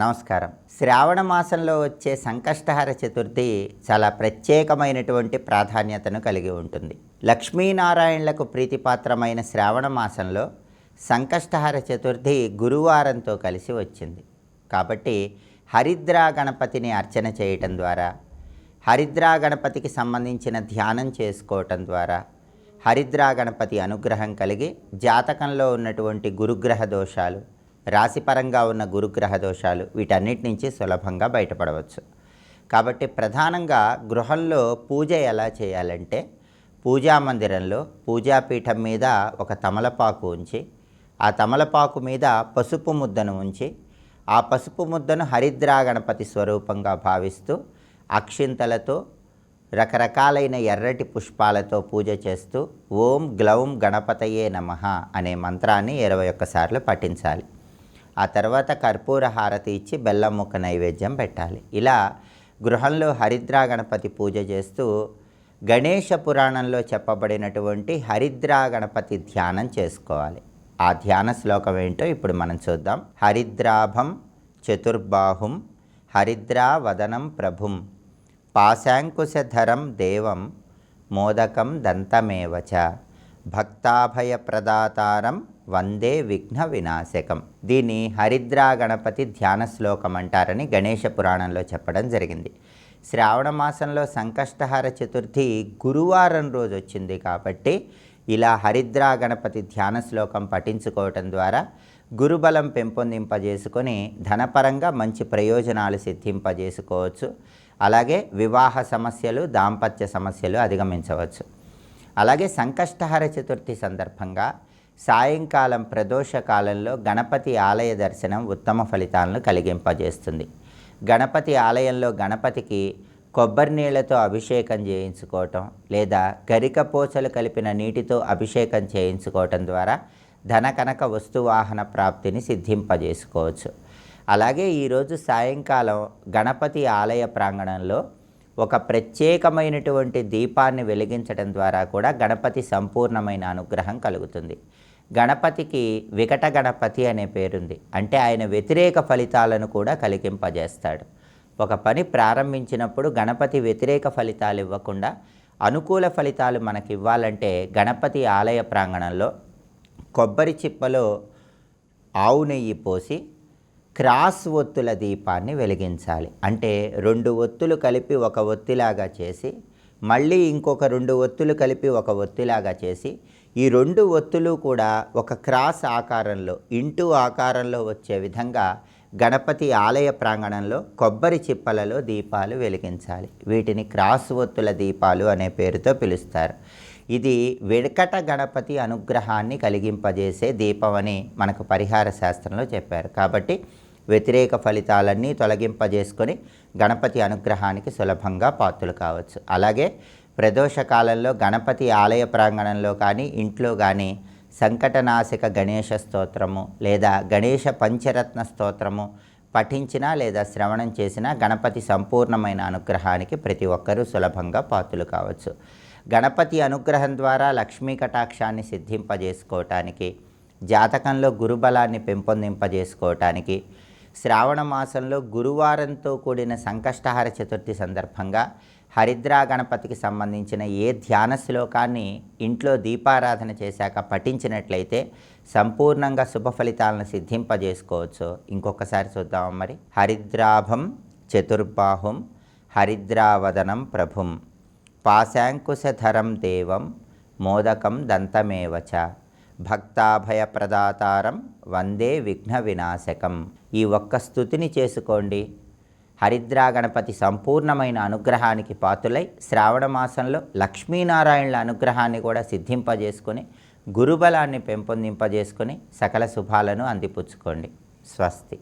నమస్కారం. శ్రావణ మాసంలో వచ్చే సంకష్టహర చతుర్థి చాలా ప్రత్యేకమైనటువంటి ప్రాధాన్యతను కలిగి ఉంటుంది. లక్ష్మీనారాయణలకు ప్రీతిపాత్రమైన శ్రావణ మాసంలో సంకష్టహర చతుర్థి గురువారంతో కలిసి వచ్చింది. కాబట్టి హరిద్రా గణపతిని అర్చన చేయటం ద్వారా హరిద్రా గణపతికి సంబంధించిన ధ్యానం చేసుకోవటం ద్వారా హరిద్రా గణపతి అనుగ్రహం కలిగి జాతకంలో ఉన్నటువంటి గురుగ్రహ దోషాలు రాశిపరంగా ఉన్న గురుగ్రహ దోషాలు వీటన్నిటి నుంచి సులభంగా బయటపడవచ్చు. కాబట్టి ప్రధానంగా గృహంలో పూజ ఎలా చేయాలంటే పూజా మందిరంలో పూజాపీఠం మీద ఒక తమలపాకు ఉంచి ఆ తమలపాకు మీద పసుపు ముద్దను ఉంచి ఆ పసుపు ముద్దను హరిద్రా గణపతి స్వరూపంగా భావిస్తూ అక్షింతలతో రకరకాలైన ఎర్రటి పుష్పాలతో పూజ చేస్తూ ఓం గ్లౌం గణపతయే నమ అనే మంత్రాన్ని ఇరవై ఒక్కసార్లు పఠించాలి. ఆ తర్వాత కర్పూర హారతి ఇచ్చి బెల్లం ముక్క నైవేద్యం పెట్టాలి. ఇలా గృహంలో హరిద్రా గణపతి పూజ చేస్తూ గణేష పురాణంలో చెప్పబడినటువంటి హరిద్రా గణపతి ధ్యానం చేసుకోవాలి. ఆ ధ్యాన శ్లోకం ఏంటో ఇప్పుడు మనం చూద్దాం. హరిద్రాభం చతుర్బాహుం హరిద్రా వదనం ప్రభుం పాశాంకుశధరం దేవం మోదకం దంతమేవచ భక్తాభయప్రదాతారం వందే విఘ్న వినాశకం దీన్ని హరిద్రా గణపతి ధ్యాన శ్లోకం అంటారని గణేష పురాణంలో చెప్పడం జరిగింది. శ్రావణ మాసంలో సంకష్టహార చతుర్థి గురువారం రోజు వచ్చింది కాబట్టి ఇలా హరిద్రా గణపతి ధ్యాన శ్లోకం పఠించుకోవటం ద్వారా గురుబలం పెంపొందింపజేసుకొని ధనపరంగా మంచి ప్రయోజనాలు సిద్ధింపజేసుకోవచ్చు. అలాగే వివాహ సమస్యలు దాంపత్య సమస్యలు అధిగమించవచ్చు. అలాగే సంకష్టహర చతుర్థి సందర్భంగా సాయంకాలం ప్రదోష కాలంలో గణపతి ఆలయ దర్శనం ఉత్తమ ఫలితాలను కలిగింపజేస్తుంది. గణపతి ఆలయంలో గణపతికి కొబ్బరి నీళ్ళతో అభిషేకం చేయించుకోవటం లేదా గరిక పోచలు కలిపిన నీటితో అభిషేకం చేయించుకోవటం ద్వారా ధన కనక వస్తువాహన ప్రాప్తిని సిద్ధింపజేసుకోవచ్చు. అలాగే ఈరోజు సాయంకాలం గణపతి ఆలయ ప్రాంగణంలో ఒక ప్రత్యేకమైనటువంటి దీపాన్ని వెలిగించడం ద్వారా కూడా గణపతి సంపూర్ణమైన అనుగ్రహం కలుగుతుంది. గణపతికి వికట గణపతి అనే పేరుంది. అంటే ఆయన వ్యతిరేక ఫలితాలను కూడా కలిగింపజేస్తాడు. ఒక పని ప్రారంభించినప్పుడు గణపతి వ్యతిరేక ఫలితాలు ఇవ్వకుండా అనుకూల ఫలితాలు మనకి ఇవ్వాలంటే గణపతి ఆలయ ప్రాంగణంలో కొబ్బరి చిప్పలో ఆవు నెయ్యి పోసి క్రాస్ ఒత్తుల దీపాన్ని వెలిగించాలి. అంటే రెండు ఒత్తులు కలిపి ఒక ఒత్తిలాగా చేసి మళ్ళీ ఇంకొక రెండు ఒత్తులు కలిపి ఒక ఒత్తిలాగా చేసి ఈ రెండు ఒత్తులు కూడా ఒక క్రాస్ ఆకారంలో ఇంటూ ఆకారంలో వచ్చే విధంగా గణపతి ఆలయ ప్రాంగణంలో కొబ్బరి చిప్పలలో దీపాలు వెలిగించాలి. వీటిని క్రాస్ ఒత్తుల దీపాలు అనే పేరుతో పిలుస్తారు. ఇది వెడకట గణపతి అనుగ్రహాన్ని కలిగింపజేసే దీపం అని మనకు పరిహార శాస్త్రంలో చెప్పారు. కాబట్టి వ్యతిరేక ఫలితాలన్నీ తొలగింపజేసుకొని గణపతి అనుగ్రహానికి సులభంగా పాత్రలు కావచ్చు. అలాగే ప్రదోష కాలంలో గణపతి ఆలయ ప్రాంగణంలో కానీ ఇంట్లో కానీ సంకటనాశక గణేష స్తోత్రము లేదా గణేష పంచరత్న స్తోత్రము పఠించినా లేదా శ్రవణం చేసినా గణపతి సంపూర్ణమైన అనుగ్రహానికి ప్రతి ఒక్కరూ సులభంగా పాత్రలు కావచ్చు. గణపతి అనుగ్రహం ద్వారా లక్ష్మీ కటాక్షాన్ని సిద్ధింపజేసుకోవటానికి జాతకంలో గురుబలాన్ని పెంపొందింపజేసుకోవటానికి శ్రావణ మాసంలో గురువారంతో కూడిన సంకష్టహార చతుర్థి సందర్భంగా హరిద్రా గణపతికి సంబంధించిన ఏ ధ్యాన శ్లోకాన్ని ఇంట్లో దీపారాధన చేశాక పఠించినట్లయితే సంపూర్ణంగా శుభ ఫలితాలను సిద్ధింపజేసుకోవచ్చు. ఇంకొకసారి చూద్దాం మరి. హరిద్రాభం చతుర్బాహుం హరిద్రావదనం ప్రభుం. పాశాంకుశధరం దేవం మోదకం దంతమేవచ భక్తాభయప్రదాతారం వందే విఘ్న వినాశకం ఈ ఒక్క స్థుతిని చేసుకోండి. హరిద్రా గణపతి సంపూర్ణమైన అనుగ్రహానికి పాతులై శ్రావణ మాసంలో లక్ష్మీనారాయణుల అనుగ్రహాన్ని కూడా సిద్ధింపజేసుకొని గురుబలాన్ని పెంపొందింపజేసుకొని సకల శుభాలను అందిపుచ్చుకోండి. స్వస్తి.